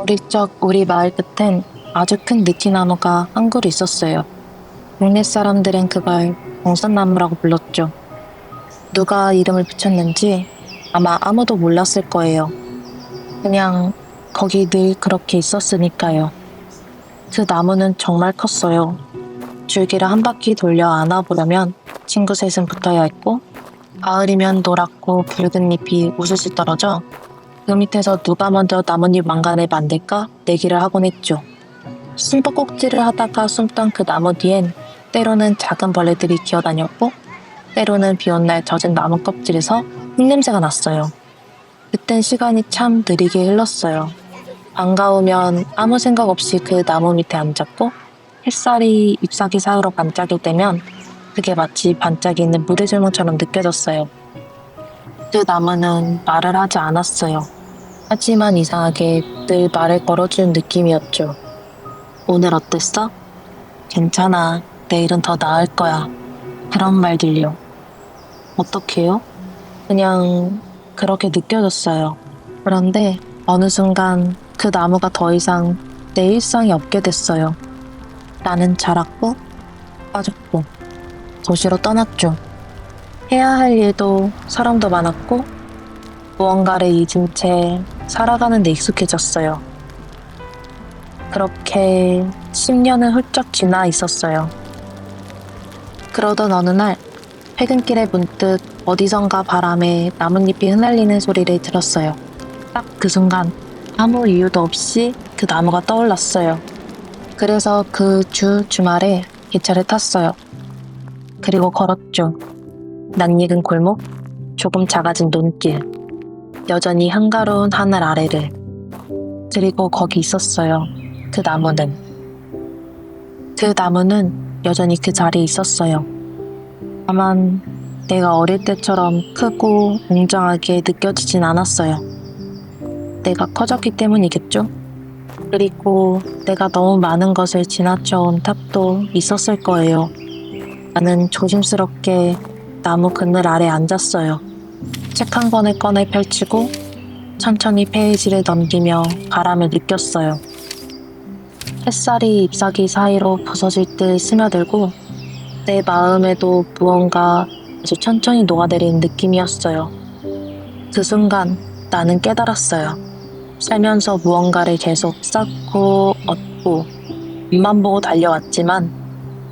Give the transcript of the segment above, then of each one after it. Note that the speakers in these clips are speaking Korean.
어릴 적 우리 마을 끝엔 아주 큰 느티나무가 한 그루 있었어요. 동네 사람들은 그걸 봉선나무라고 불렀죠. 누가 이름을 붙였는지 아마 아무도 몰랐을 거예요. 그냥 거기 늘 그렇게 있었으니까요. 그 나무는 정말 컸어요. 줄기를 한 바퀴 돌려 안아보려면 친구 셋은 붙어야 했고 가을이면 노랗고 붉은 잎이 우수수 떨어져 그 밑에서 누가 먼저 나뭇잎 왕관을 만들까 내기를 하곤 했죠. 숨바꼭질을 하다가 숨던 그 나무 뒤엔 때로는 작은 벌레들이 기어다녔고 때로는 비온 날 젖은 나무 껍질에서 흙냄새가 났어요. 그땐 시간이 참 느리게 흘렀어요. 반가우면 아무 생각 없이 그 나무 밑에 앉았고 햇살이 잎사귀 사이로 반짝일 때면 그게 마치 반짝이는 무대조명처럼 느껴졌어요. 그 나무는 말을 하지 않았어요. 하지만 이상하게 늘 말을 걸어주는 느낌이었죠. 오늘 어땠어? 괜찮아. 내일은 더 나을 거야. 그런 말들요. 어떡해요? 그냥 그렇게 느껴졌어요. 그런데 어느 순간 그 나무가 더 이상 내 일상이 없게 됐어요. 나는 자랐고 빠졌고 도시로 떠났죠. 해야 할 일도 사람도 많았고 무언가를 잊은 채 살아가는 데 익숙해졌어요. 그렇게 10년은 훌쩍 지나 있었어요. 그러던 어느 날 퇴근길에 문득 어디선가 바람에 나뭇잎이 흩날리는 소리를 들었어요. 딱 그 순간 아무 이유도 없이 그 나무가 떠올랐어요. 그래서 그 주 주말에 기차를 탔어요. 그리고 걸었죠. 낯익은 골목, 조금 작아진 논길, 여전히 한가로운 하늘 아래를. 그리고 거기 있었어요. 그 나무는. 그 나무는 여전히 그 자리에 있었어요. 다만 내가 어릴 때처럼 크고 웅장하게 느껴지진 않았어요. 내가 커졌기 때문이겠죠? 그리고 내가 너무 많은 것을 지나쳐온 탑도 있었을 거예요. 나는 조심스럽게 나무 그늘 아래 앉았어요. 책 한 권을 꺼내 펼치고 천천히 페이지를 넘기며 바람을 느꼈어요. 햇살이 잎사귀 사이로 부서질 듯 스며들고 내 마음에도 무언가 아주 천천히 녹아내리는 느낌이었어요. 그 순간 나는 깨달았어요. 살면서 무언가를 계속 쌓고 얻고 입만 보고 달려왔지만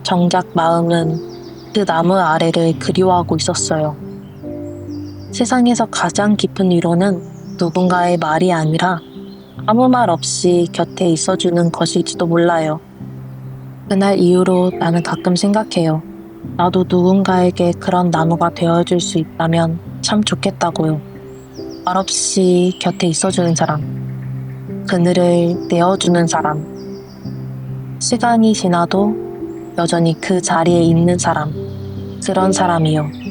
정작 마음은 그 나무 아래를 그리워하고 있었어요. 세상에서 가장 깊은 위로는 누군가의 말이 아니라 아무 말 없이 곁에 있어주는 것일지도 몰라요. 그날 이후로 나는 가끔 생각해요. 나도 누군가에게 그런 나무가 되어줄 수 있다면 참 좋겠다고요. 말없이 곁에 있어주는 사람. 그늘을 내어주는 사람. 시간이 지나도 여전히 그 자리에 있는 사람. 그런 사람이요.